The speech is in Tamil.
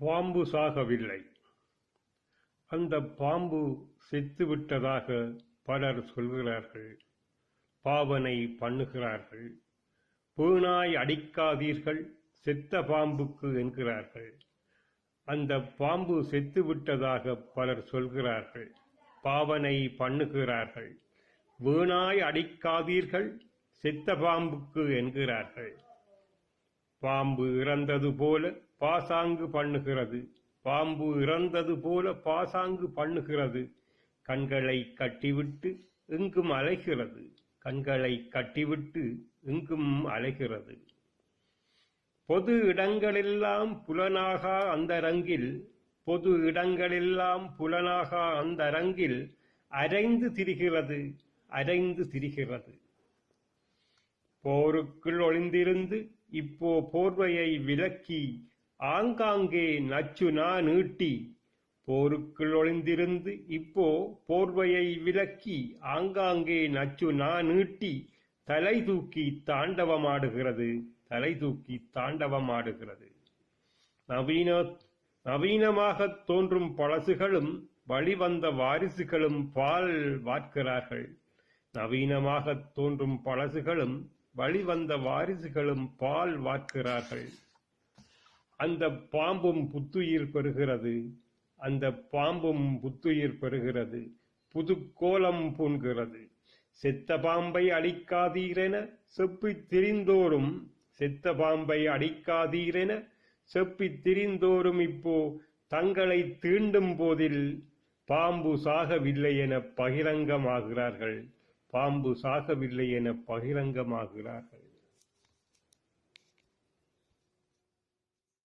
பாம்பு சாகவில்லை. அந்த பாம்பு செத்துவிட்டதாக பலர் சொல்கிறார்கள். பாவனை பண்ணுகிறார்கள். வீணாய் அடிக்காதீர்கள் செத்த பாம்புக்கு என்கிறார்கள். அந்த பாம்பு செத்துவிட்டதாக பலர் சொல்கிறார்கள். பாவனை பண்ணுகிறார்கள். வீணாய் அடிக்காதீர்கள் செத்த பாம்புக்கு என்கிறார்கள். பாம்பு இறந்தது போல பாசாங்கு பண்ணுகிறது. பாம்பு இறந்தது போல பாசாங்கு பண்ணுகிறது. கண்களை கட்டிவிட்டு எங்கும் அலைகிறது. கண்களை கட்டிவிட்டு எங்கும் அலைகிறது. பொது இடங்களெல்லாம் புலனாகா அந்தரங்கில் பொது இடங்களெல்லாம் புலனாகா அந்தரங்கில் அரைந்து திரிகிறது அரைந்து திரிகிறது. போருக்குள் ஒளிந்திருந்து இப்போ போர்வையை விலக்கி ஆங்காங்கே நச்சு நா நீட்டி. போருக்குள் ஒளிந்திருந்து இப்போ போர்வையை விலக்கி ஆங்காங்கே நச்சு நா நீட்டி. தலை தூக்கி தாண்டவமாடுகிறது. தலை தூக்கி தாண்டவமாடுகிறது. நவீன நவீனமாகத் தோன்றும் பழசுகளும் வழிவந்த வாரிசுகளும் பால் வார்க்கிறார்கள். நவீனமாகத் தோன்றும் பழசுகளும் வழிவந்த வாரிசுகளும் பால் வார்க்கிறார்கள். அந்த பாம்பும் புத்துயிர் பெறுகிறது. அந்த பாம்பும் புத்துயிர் பெறுகிறது. புது கோலம் பூண்கிறது. செத்த பாம்பை அடிக்காதீரென செப்பித் திரிந்தோறும் செத்த பாம்பை அடிக்காதீரென செப்பித் திரிந்தோறும் இப்போ தங்களை தீண்டும் போதில் பாம்பு சாகவில்லை என பகிரங்கமாகிறார்கள். பாம்பு சாகவில்லை என பகிரங்கமாகிறார்கள்.